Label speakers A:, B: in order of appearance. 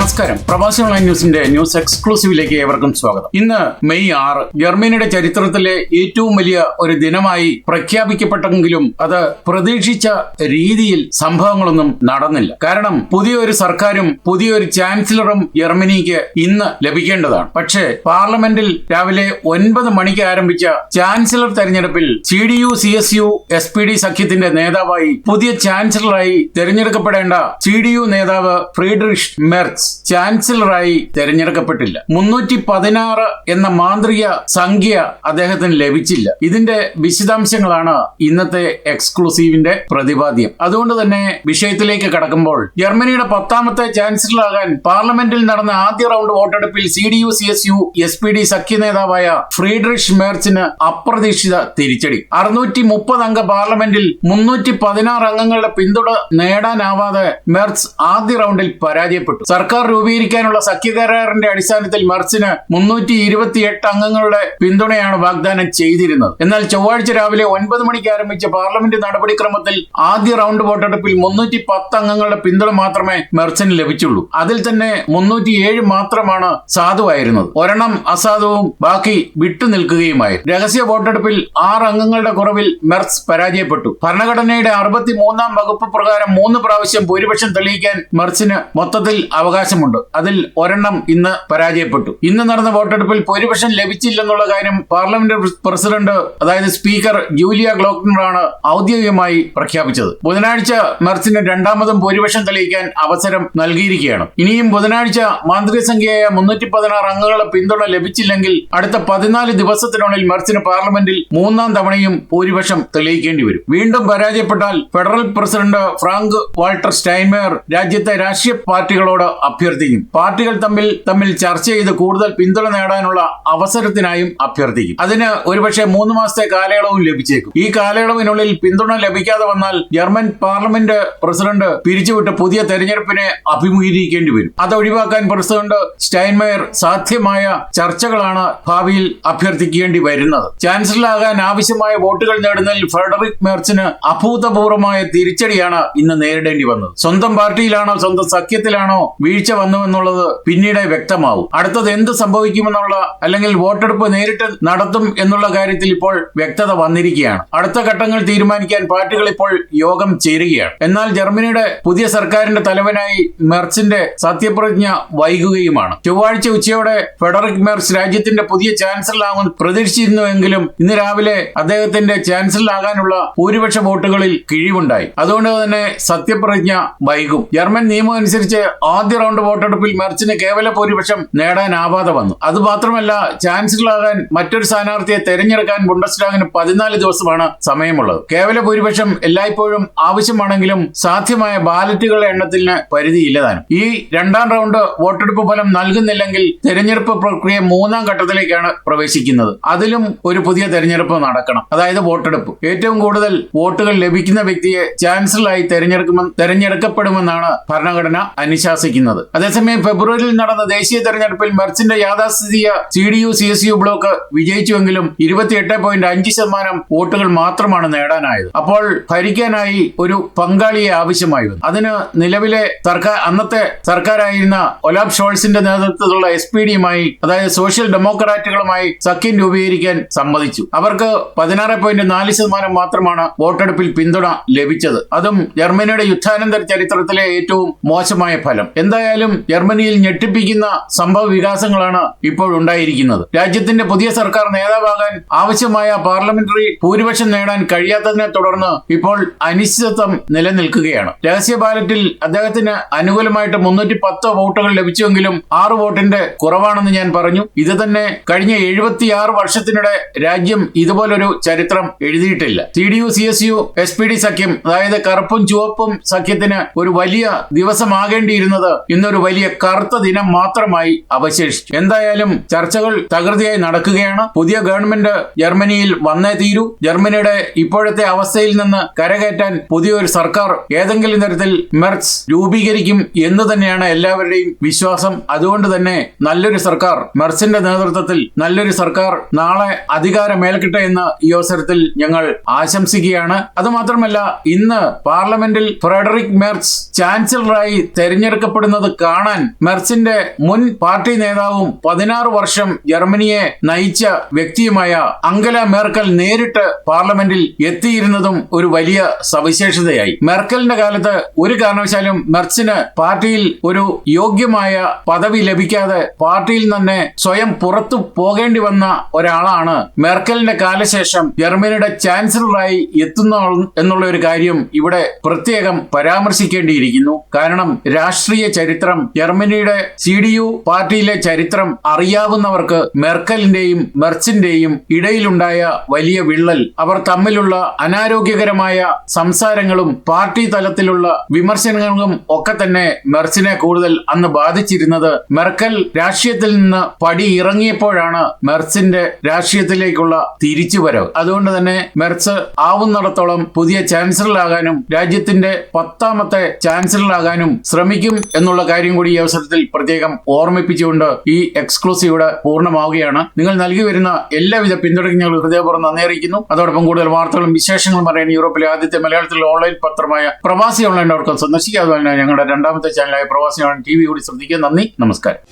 A: നമസ്കാരം. പ്രവാസി ഓൺലൈൻ ന്യൂസിന്റെ ന്യൂസ് എക്സ്ക്ലൂസീവിലേക്ക് ഏവർക്കും സ്വാഗതം. ഇന്ന് മെയ് ആറ് ജർമ്മനിയുടെ ചരിത്രത്തിലെ ഏറ്റവും വലിയ ഒരു ദിനമായി പ്രഖ്യാപിക്കപ്പെട്ടെങ്കിലും അത് പ്രതീക്ഷിച്ച രീതിയിൽ സംഭവങ്ങളൊന്നും നടന്നില്ല. കാരണം പുതിയൊരു സർക്കാരും പുതിയൊരു ചാൻസലറും ജർമ്മനിക്ക് ഇന്ന് ലഭിക്കേണ്ടതാണ്. പക്ഷേ പാർലമെന്റിൽ രാവിലെ ഒൻപത് മണിക്ക് ആരംഭിച്ച ചാൻസലർ തെരഞ്ഞെടുപ്പിൽ C D U C S U S P D സഖ്യത്തിന്റെ നേതാവായി പുതിയ ചാൻസലറായി തെരഞ്ഞെടുക്കപ്പെടേണ്ട സി ഡി യു നേതാവ് ഫ്രീഡറിഷ് മെർച്ച് ചാൻസലറായി തെരഞ്ഞെടുക്കപ്പെട്ടില്ല. മുന്നൂറ്റി പതിനാറ് എന്ന മാന്ത്രിക സംഖ്യ അദ്ദേഹത്തിന് ലഭിച്ചില്ല. ഇതിന്റെ വിശദാംശങ്ങളാണ് ഇന്നത്തെ എക്സ്ക്ലൂസീവിന്റെ പ്രതിപാദ്യം. അതുകൊണ്ട് തന്നെ വിഷയത്തിലേക്ക് കടക്കുമ്പോൾ ജർമ്മനിയുടെ പത്താമത്തെ ചാൻസലറാകാൻ പാർലമെന്റിൽ നടന്ന ആദ്യ റൗണ്ട് വോട്ടെടുപ്പിൽ C D U C S U S P D സഖ്യ നേതാവായ ഫ്രീഡ്രിഷ് മേർച്ചിന് അപ്രതീക്ഷിത തിരിച്ചടി. അറുന്നൂറ്റി മുപ്പത് അംഗ പാർലമെന്റിൽ മുന്നൂറ്റി പതിനാറ് അംഗങ്ങളുടെ പിന്തുണ നേടാനാവാതെ മെർച്ച് ആദ്യ റൗണ്ടിൽ പരാജയപ്പെട്ടു. സർക്കാർ രൂപീകരിക്കാനുള്ള സഖ്യകരാറിന്റെ അടിസ്ഥാനത്തിൽ മർച്ചിന് മുന്നൂറ്റി ഇരുപത്തിയെട്ട് അംഗങ്ങളുടെ പിന്തുണയാണ് വാഗ്ദാനം ചെയ്തിരുന്നത്. എന്നാൽ ചൊവ്വാഴ്ച രാവിലെ ഒൻപത് മണിക്ക് ആരംഭിച്ച പാർലമെന്റ് നടപടിക്രമത്തിൽ ആദ്യ റൗണ്ട് വോട്ടെടുപ്പിൽ മുന്നൂറ്റി പത്ത് അംഗങ്ങളുടെ പിന്തുണ മാത്രമേ മെർച്ചിന് ലഭിച്ചുള്ളൂ. അതിൽ തന്നെ മുന്നൂറ്റിയേഴ് മാത്രമാണ് സാധുവായിരുന്നത്. ഒരെണ്ണം അസാധുവും ബാക്കി വിട്ടുനിൽക്കുകയുമായി രഹസ്യ വോട്ടെടുപ്പിൽ ആറ് അംഗങ്ങളുടെ കുറവിൽ മെർസ് പരാജയപ്പെട്ടു. ഭരണഘടനയുടെ അറുപത്തി മൂന്നാം വകുപ്പ് പ്രകാരം മൂന്ന് പ്രാവശ്യം ഭൂരിപക്ഷം തെളിയിക്കാൻ മെർസിന് മൊത്തത്തിൽ അവകാശമുണ്ട്. അതിൽ ഒരെണ്ണം ഇന്ന് പരാജയപ്പെട്ടു. ഇന്ന് നടന്ന വോട്ടെടുപ്പിൽ ഭൂരിപക്ഷം ലഭിച്ചില്ലെന്നുള്ള കാര്യം പാർലമെന്റ് പ്രസിഡന്റ് അതായത് സ്പീക്കർ ജൂലിയ ഗ്ലോക്നറാണ് ഔദ്യോഗികമായി പ്രഖ്യാപിച്ചത്. ബുധനാഴ്ച മെർസിന് രണ്ടാമതും ഭൂരിപക്ഷം തെളിയിക്കാൻ അവസരം നൽകിയിരിക്കുകയാണ്. ഇനിയും ബുധനാഴ്ച മാന്ത്രിക സംഖ്യയായ മുന്നൂറ്റി പതിനാറ് അംഗങ്ങളെ പിന്തുണ ലഭിച്ചില്ലെങ്കിൽ അടുത്ത പതിനാല് ദിവസത്തിനുള്ളിൽ മെർസിന് പാർലമെന്റിൽ മൂന്നാം തവണയും ഭൂരിപക്ഷം തെളിയിക്കേണ്ടി വരും. വീണ്ടും പരാജയപ്പെട്ടാൽ federal president Frank Walter Steinmeier രാജ്യത്തെ രാഷ്ട്രീയ പാർട്ടികളോട് അഭ്യർത്ഥിക്കും. പാർട്ടികൾ തമ്മിൽ തമ്മിൽ ചർച്ച ചെയ്ത് കൂടുതൽ പിന്തുണ നേടാനുള്ള അവസരത്തിനായും അഭ്യർത്ഥിക്കും. അതിന് ഒരുപക്ഷെ മൂന്ന് മാസത്തെ കാലയളവും ലഭിച്ചേക്കും. ഈ കാലയളവിനുള്ളിൽ പിന്തുണ ലഭിക്കാതെ വന്നാൽ ജർമ്മൻ പാർലമെന്റ് പ്രസിഡന്റ് പിരിച്ചുവിട്ട് പുതിയ തെരഞ്ഞെടുപ്പിനെ അഭിമുഖീകരിക്കേണ്ടി വരും. അത് ഒഴിവാക്കാൻ പ്രസിഡന്റ് സ്റ്റൈൻമേയർ സാധ്യമായ ചർച്ചകളാണ് ഭാവിയിൽ അഭ്യർത്ഥിക്കേണ്ടി വരുന്നത്. ചാൻസലറാകാൻ ആവശ്യമായ വോട്ടുകൾ നേടുന്നതിൽ ഫ്രെഡറിക് മെർച്ചിന് അഭൂതപൂർവമായ തിരിച്ചടിയാണ് ഇന്ന് നേരിടേണ്ടി വന്നത്. സ്വന്തം പാർട്ടിയിലാണോ സ്വന്തം സഖ്യത്തിലാണോ വീഴ്ച വന്നുവെന്നുള്ളത് പിന്നീട് വ്യക്തമാവും. അടുത്തത് എന്ത് സംഭവിക്കുമെന്നുള്ള അല്ലെങ്കിൽ വോട്ടെടുപ്പ് നേരിട്ട് നടത്തും എന്നുള്ള കാര്യത്തിൽ ഇപ്പോൾ വ്യക്തത വന്നിരിക്കുകയാണ്. അടുത്ത ഘട്ടങ്ങൾ തീരുമാനിക്കാൻ പാർട്ടികൾ ഇപ്പോൾ യോഗം ചേരുകയാണ്. എന്നാൽ ജർമ്മനിയുടെ പുതിയ സർക്കാരിന്റെ തലവനായി മെർച്ചിന്റെ സത്യപ്രതിജ്ഞ വൈകുകയുമാണ്. ചൊവ്വാഴ്ച ഉച്ചയോടെ ഫെഡറിക് മെർച്ച് രാജ്യത്തിന്റെ പുതിയ ചാൻസലറാകും പ്രതീക്ഷിച്ചിരുന്നുവെങ്കിലും ഇന്ന് രാവിലെ അദ്ദേഹത്തിന്റെ ചാൻസലറാകാനുള്ള ഭൂരിപക്ഷ വോട്ടുകളിൽ കിഴിവുണ്ടായി. അതുകൊണ്ട് തന്നെ സത്യപ്രതിജ്ഞ വൈകും. ജർമ്മൻ നിയമം അനുസരിച്ച് ആദ്യ റൗണ്ട് വോട്ടെടുപ്പിൽ മെർച്ചിന് കേവല ഭൂരിപക്ഷം നേടാൻ നേടാനാവാതെ വന്നു. അത് മാത്രമല്ല ചാൻസലറാകാൻ മറ്റൊരു സ്ഥാനാർത്ഥിയെ തെരഞ്ഞെടുക്കാൻ ബുണ്ടസ്റ്റാഗിന് പതിനാല് ദിവസമാണ് സമയമുള്ളത്. കേവല ഭൂരിപക്ഷം എല്ലായ്പ്പോഴും ആവശ്യമാണെങ്കിലും സാധ്യമായ ബാലറ്റുകളുടെ എണ്ണത്തിന് പരിധിയില്ലതാണ് ഈ രണ്ടാം റൗണ്ട് വോട്ടെടുപ്പ് ഫലം നൽകുന്നില്ലെങ്കിൽ തെരഞ്ഞെടുപ്പ് പ്രക്രിയ മൂന്നാം ഘട്ടത്തിലേക്കാണ് പ്രവേശിക്കുന്നത്. അതിലും ഒരു പുതിയ തെരഞ്ഞെടുപ്പ് നടക്കണം. അതായത് വോട്ടെടുപ്പ്. ഏറ്റവും കൂടുതൽ വോട്ടുകൾ ലഭിക്കുന്ന വ്യക്തിയെ ചാൻസലറായി തെരഞ്ഞെടുക്കുമെന്ന് തെരഞ്ഞെടുക്കപ്പെടുമെന്നാണ് ഭരണഘടന അനുശാസിക്കുന്നത്. അതേസമയം ഫെബ്രുവരിയിൽ നടന്ന ദേശീയ തെരഞ്ഞെടുപ്പിൽ മെർച്ചിന്റെ യാഥാസ്ഥിതിക C D U C S U bloc വിജയിച്ചുവെങ്കിലും ഇരുപത്തിയെട്ട് പോയിന്റ് അഞ്ച് ശതമാനം വോട്ടുകൾ മാത്രമാണ് നേടാനായത്. അപ്പോൾ ഭരിക്കാനായി ഒരു പങ്കാളിയെ ആവശ്യമായി വന്നു. അതിന് നിലവിലെ സർക്കാർ അന്നത്തെ സർക്കാരായിരുന്ന ഒലാബ് ഷോൾസിന്റെ നേതൃത്വത്തിലുള്ള എസ് പി ഡിയുമായി അതായത് സോഷ്യൽ ഡെമോക്രാറ്റുകളുമായി സഖ്യം രൂപീകരിക്കാൻ സമ്മതിച്ചു. അവർക്ക് പതിനാറ് പോയിന്റ് നാല് ശതമാനം മാത്രമാണ് വോട്ടെടുപ്പിൽ പിന്തുണ ലഭിച്ചത്. അതും ജർമ്മനിയുടെ യുദ്ധാനന്തര ചരിത്രത്തിലെ ഏറ്റവും മോശമായ ഫലം. എന്തായാലും ജർമ്മനിയിൽ ഞെട്ടിപ്പിക്കുന്ന സംഭവ വികാസങ്ങളാണ് ഇപ്പോൾ ഉണ്ടായിരിക്കുന്നത്. രാജ്യത്തിന്റെ പുതിയ സർക്കാർ നേതാവാകാൻ ആവശ്യമായ പാർലമെന്ററി ഭൂരിപക്ഷം നേടാൻ കഴിയാത്തതിനെ തുടർന്ന് ഇപ്പോൾ അനിശ്ചിതത്വം നിലനിൽക്കുകയാണ്. രഹസ്യ ബാലറ്റിൽ അദ്ദേഹത്തിന് അനുകൂലമായിട്ട് മുന്നൂറ്റി പത്ത് വോട്ടുകൾ ലഭിച്ചുവെങ്കിലും ആറ് വോട്ടിന്റെ കുറവാണെന്ന് ഞാൻ പറഞ്ഞു. ഇത് തന്നെ കഴിഞ്ഞ എഴുപത്തിയാറ് വർഷത്തിനിടെ രാജ്യം ഇതുപോലൊരു ചരിത്രം എഴുതിയിട്ടില്ല. C D U C S U S P D സഖ്യം അതായത് കറുപ്പും ചുവപ്പും സഖ്യത്തിന് ഒരു വലിയ ദിവസമാകേണ്ടിയിരുന്നത് ഇന്നൊരു വലിയ കറുത്ത ദിനം മാത്രമായി അവശേഷിച്ചു. എന്തായാലും ചർച്ചകൾ തകൃതിയായി നടക്കുകയാണ്. പുതിയ ഗവൺമെന്റ് ജർമ്മനിയിൽ വന്നേ തീരൂ. ജർമ്മനിയുടെ ഇപ്പോഴത്തെ അവസ്ഥയിൽ നിന്ന് കരകയറ്റാൻ പുതിയൊരു സർക്കാർ ഏതെങ്കിലും തരത്തിൽ മെർച്ച് രൂപീകരിക്കും എന്ന് തന്നെയാണ് എല്ലാവരുടെയും വിശ്വാസം. അതുകൊണ്ട് തന്നെ നല്ലൊരു സർക്കാർ മെർച്ചിന്റെ നേതൃത്വത്തിൽ നല്ലൊരു സർക്കാർ നാളെ അധികാരമേൽക്കട്ടെ എന്ന് ഈ അവസരത്തിൽ ഞങ്ങൾ ആശംസിക്കുകയാണ്. അതുമാത്രമല്ല ഇന്ന് പാർലമെന്റിൽ ഫ്രെഡറിക് മെർച്ച് ചാൻസലറായി തെരഞ്ഞെടുക്കപ്പെടുന്നത് കാണാൻ മെർസിന്റെ മുൻ പാർട്ടി നേതാവും പതിനാറ് വർഷം ജർമ്മനിയെ നയിച്ച വ്യക്തിയുമായ അങ്കല മെർക്കൽ നേരിട്ട് പാർലമെന്റിൽ എത്തിയിരുന്നതും ഒരു വലിയ സവിശേഷതയായി. മെർക്കലിന്റെ കാലത്ത് ഒരു കാരണവശാലും മെർസിന് പാർട്ടിയിൽ ഒരു യോഗ്യമായ പദവി ലഭിക്കാതെ പാർട്ടിയിൽ തന്നെ സ്വയം പുറത്തു പോകേണ്ടി വന്ന ഒരാളാണ് മെർക്കലിന്റെ കാലശേഷം ജർമ്മനിയുടെ ചാൻസലറായി എത്തുന്ന എന്നുള്ള ഒരു കാര്യം ഇവിടെ പ്രത്യേകം പരാമർശിക്കേണ്ടിയിരിക്കുന്നു. കാരണം രാഷ്ട്രീയ ചരിത്രം ജർമ്മനിയുടെ സി ഡി യു പാർട്ടിയിലെ ചരിത്രം അറിയാവുന്നവർക്ക് മെർക്കലിന്റെയും മെർച്ചിന്റെയും ഇടയിലുണ്ടായ വലിയ വിള്ളൽ. അവർ തമ്മിലുള്ള അനാരോഗ്യകരമായ സംസാരങ്ങളും പാർട്ടി തലത്തിലുള്ള വിമർശനങ്ങളും ഒക്കെ തന്നെ മെർച്ചിനെ കൂടുതൽ അന്ന് ബാധിച്ചിരുന്നത്. മെർക്കൽ രാഷ്ട്രീയത്തിൽ നിന്ന് പടി ഇറങ്ങിയപ്പോഴാണ് മെർച്ചിന്റെ രാഷ്ട്രീയത്തിലേക്കുള്ള തിരിച്ചുവരവ്. അതുകൊണ്ട് തന്നെ മെർച്ച് ആവുന്നിടത്തോളം പുതിയ ചാൻസലറാകാനും രാജ്യത്തിന്റെ പത്താമത്തെ ചാൻസലറാകാനും ശ്രമിക്കും എന്നുള്ള കാര്യം കൂടി ഈ അവസരത്തിൽ പ്രത്യേകം ഓർമ്മിപ്പിച്ചുകൊണ്ട് ഈ എക്സ്ക്ലൂസീവ് പൂർണമാവുകയാണ്. നിങ്ങൾ നൽകി വരുന്ന എല്ലാവിധ പിന്തുണയ്ക്കും ഞങ്ങൾ ഹൃദയപൂർവം നന്ദി അറിയിക്കുന്നു. അതോടൊപ്പം കൂടുതൽ വാർത്തകളും വിശേഷങ്ങളും പറയാൻ യൂറോപ്പിലെ ആദ്യത്തെ മലയാളത്തിലെ ഓൺലൈൻ പത്രമായ പ്രവാസി ഓൺലൈൻ ഡോട്ട് കോം സന്ദർശിക്കുക അതുപോലെ ഞങ്ങളുടെ രണ്ടാമത്തെ ചാനലായ പ്രവാസി ഓൺലൈൻ ടി വി കൂടി ശ്രദ്ധിക്കുക. നന്ദി നമസ്കാരം.